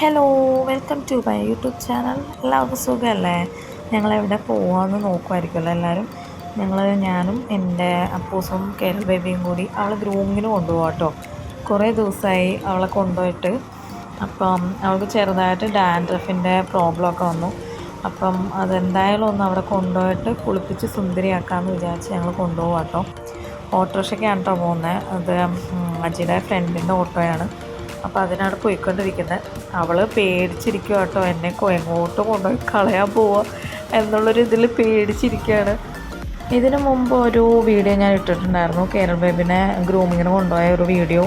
Hello welcome to my YouTube channel എല്ലാവർക്കും സുഖമല്ലേ ഞങ്ങളെവിടെ പോകാമെന്ന് നോക്കുമായിരിക്കുമല്ലോ എല്ലാവരും ഞങ്ങൾ ഞാനും എന്റെ അപ്പൂസും കേരൾ ബേബിയും കൂടി അവളെ ഗ്രൂമിങ്ങിന് കൊണ്ടുപോകാം കേട്ടോ കുറേ ദിവസമായി അവളെ കൊണ്ടുപോയിട്ട്. അപ്പം അവൾക്ക് ചെറുതായിട്ട് ഡാൻഡ്രഫിന്റെ പ്രോബ്ലമൊക്കെ വന്നു. അപ്പം അതെന്തായാലും ഒന്ന് അവിടെ കൊണ്ടുപോയിട്ട് കുളിപ്പിച്ച് സുന്ദരിയാക്കാമെന്ന് വിചാരിച്ച് ഞങ്ങൾ കൊണ്ടുപോകാം കേട്ടോ ഓട്ടോറിക്ഷയ്ക്കാണ് കേട്ടോ പോകുന്നത്. അത് അജിയുടെ ഫ്രണ്ടിന്റെ ഓട്ടോയാണ്. അപ്പോൾ അതിനാണ് പോയിക്കൊണ്ടിരിക്കുന്നത് അവൾ പേടിച്ചിരിക്കുക കേട്ടോ എന്നെ എങ്ങോട്ടും കൊണ്ടുപോയി കളയാൻ പോവുക എന്നുള്ളൊരു ഇതിൽ പേടിച്ചിരിക്കുകയാണ് ഇതിനു മുമ്പ് ഒരു വീഡിയോ ഞാൻ ഇട്ടിട്ടുണ്ടായിരുന്നു. കേരൾ ബേബിനെ ഗ്രൂമിങ്ങിന് കൊണ്ടുപോയ ഒരു വീഡിയോ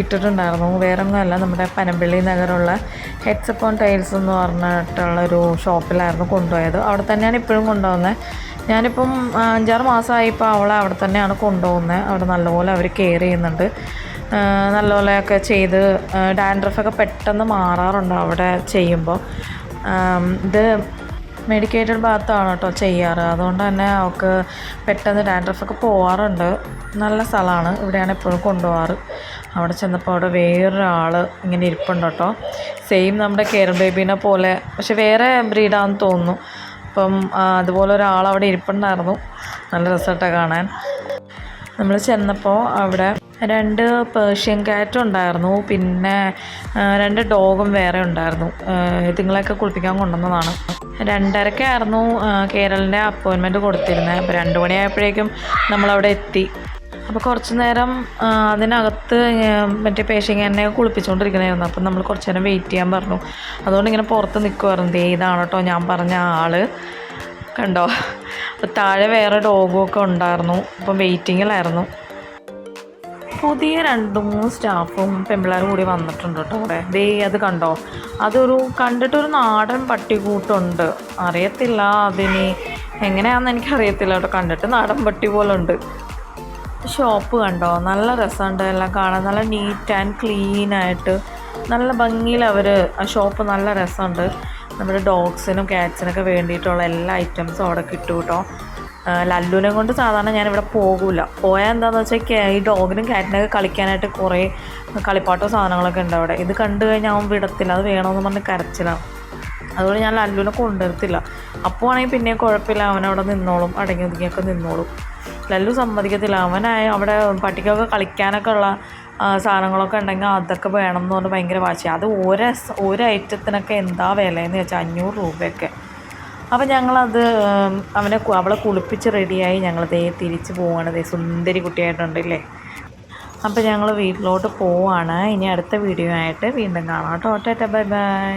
ഇട്ടിട്ടുണ്ടായിരുന്നു. വേറെ ഒന്നുമല്ല നമ്മുടെ പനമ്പള്ളി നഗറുള്ള ഹെഡ്സ് ഓൺ ടൈൽസ് എന്ന് പറഞ്ഞിട്ടുള്ള ഒരു ഷോപ്പിലായിരുന്നു കൊണ്ടുപോയത്. അവിടെ തന്നെയാണ് ഇപ്പോഴും കൊണ്ടുപോകുന്നത് ഞാനിപ്പം അഞ്ചാറ് മാസമായി ഇപ്പോൾ അവളെ അവിടെ തന്നെയാണ് കൊണ്ടുപോകുന്നത് അവിടെ നല്ലപോലെ അവർ കെയർ ചെയ്യുന്നുണ്ട്. നല്ലപോലെയൊക്കെ ചെയ്ത് ഡാൻഡ്രഫൊക്കെ പെട്ടെന്ന് മാറാറുണ്ട് അവിടെ ചെയ്യുമ്പോൾ ഇത് മെഡിക്കേറ്റഡ് ബാത്താണ് കേട്ടോ ചെയ്യാറ്. അതുകൊണ്ട് തന്നെ അവൾക്ക് പെട്ടെന്ന് ഡാൻഡ്രഫൊക്കെ പോവാറുണ്ട്. നല്ല സ്ഥലമാണ്. ഇവിടെയാണ് എപ്പോഴും കൊണ്ടുപോകാറ് അവിടെ ചെന്നപ്പോൾ അവിടെ വേറൊരാൾ ഇങ്ങനെ ഇരിപ്പുണ്ട് കേട്ടോ സെയിം നമ്മുടെ കെയർ ബേബീനെ പോലെ. പക്ഷെ വേറെ ബ്രീഡാന്ന് തോന്നുന്നു. അപ്പം അതുപോലെ ഒരാൾ അവിടെ ഇരിപ്പുണ്ടായിരുന്നു. നല്ല രസമായിട്ടാണ് കാണാൻ. നമ്മൾ ചെന്നപ്പോൾ അവിടെ രണ്ട് പേർഷ്യൻ കാറ്റും ഉണ്ടായിരുന്നു. പിന്നെ രണ്ട് ഡോഗും വേറെ ഉണ്ടായിരുന്നു. ഇതുങ്ങളെയൊക്കെ കുളിപ്പിക്കാൻ കൊണ്ടുവന്നതാണ്. രണ്ടരക്കായിരുന്നു കേരളിന്റെ അപ്പോയിൻമെന്റ് കൊടുത്തിരുന്നത്. അപ്പോൾ രണ്ട് മണിയായപ്പോഴേക്കും നമ്മളവിടെ എത്തി. അപ്പോൾ കുറച്ച് നേരം അതിനകത്ത് മറ്റേ പേഷ്യൻ എന്നെ കുളിപ്പിച്ചുകൊണ്ടിരിക്കണമായിരുന്നു അപ്പം നമ്മൾ കുറച്ച് നേരം വെയിറ്റ് ചെയ്യാൻ പറഞ്ഞു. അതുകൊണ്ട് ഇങ്ങനെ പുറത്ത് നിൽക്കുമായിരുന്നു ദേ ഇതാണ് കേട്ടോ ഞാൻ പറഞ്ഞ ആൾ കണ്ടോ? അപ്പോൾ താഴെ വേറെ ഡോഗും ഒക്കെ ഉണ്ടായിരുന്നു. അപ്പം വെയിറ്റിങ്ങിലായിരുന്നു പുതിയ രണ്ട് മൂന്ന് സ്റ്റാഫും പെമ്പിളാരും കൂടി വന്നിട്ടുണ്ട് കേട്ടോ അവിടെ. ദേ അത് കണ്ടോ? അതൊരു കണ്ടിട്ടൊരു നാടൻ പട്ടികൂട്ടുണ്ട് അറിയത്തില്ല അതിന്. എങ്ങനെയാണെന്ന് എനിക്കറിയത്തില്ല കേട്ടോ. കണ്ടിട്ട് നാടൻ പട്ടി പോലെ ഉണ്ട് ഷോപ്പ് കണ്ടോ? നല്ല രസമുണ്ട്. എല്ലാം കാണാൻ നല്ല നീറ്റ് ആൻഡ് ക്ലീൻ ആയിട്ട്. നല്ല ഭംഗിയിൽ അവർ ആ ഷോപ്പ് നല്ല രസമുണ്ട്. നമ്മുടെ ഡോഗ്സിനും ക്യാറ്റ്സിനൊക്കെ വേണ്ടിയിട്ടുള്ള എല്ലാ ഐറ്റംസും അവിടെ കിട്ടും കേട്ടോ. ലല്ലുവിനെ കൊണ്ട് സാധാരണ ഞാൻ ഇവിടെ പോകില്ല പോയാൽ എന്താണെന്ന് വെച്ചാൽ ഈ ഡോഗിനും കാറ്റിനൊക്കെ കളിക്കാനായിട്ട് കുറേ കളിപ്പാട്ടോ സാധനങ്ങളൊക്കെ ഉണ്ട് അവിടെ. ഇത് കണ്ടു കഴിഞ്ഞാൽ അവൻ വിടത്തില്ല. അത് വേണമെന്ന് പറഞ്ഞ് കരച്ചിലാണ് അതുകൊണ്ട് ഞാൻ ലല്ലുവിനെ കൊണ്ടുവരത്തില്ല. അപ്പോൾ ആണെങ്കിൽ പിന്നെ കുഴപ്പമില്ല. അവനവിടെ നിന്നോളും. അടങ്ങി ഒതുങ്ങിയൊക്കെ നിന്നോളും. ലല്ലു സമ്മതിക്കത്തില്ല. അവനായ അവിടെ പട്ടിക്കൊക്കെ കളിക്കാനൊക്കെ ഉള്ള സാധനങ്ങളൊക്കെ ഉണ്ടെങ്കിൽ അതൊക്കെ വേണം എന്ന് പറഞ്ഞ് ഭയങ്കര വാശി അത് ഒരു ഒരു ഐറ്റത്തിനൊക്കെ എന്താ വിലയെന്ന് വെച്ചാൽ അഞ്ഞൂറ് രൂപയൊക്കെ. അപ്പം ഞങ്ങളത് അവനെ അവളെ കുളിപ്പിച്ച് റെഡിയായി ഞങ്ങൾ ദേ തിരിച്ച് പോവുകയാണ് ദേ സുന്ദരി കുട്ടിയായിട്ടുണ്ടല്ലേ അപ്പോൾ ഞങ്ങൾ വീട്ടിലോട്ട് പോവാണ്. ഇനി അടുത്ത വീഡിയോ ആയിട്ട് വീണ്ടും കാണാം കേട്ടോ. Tata bye bye.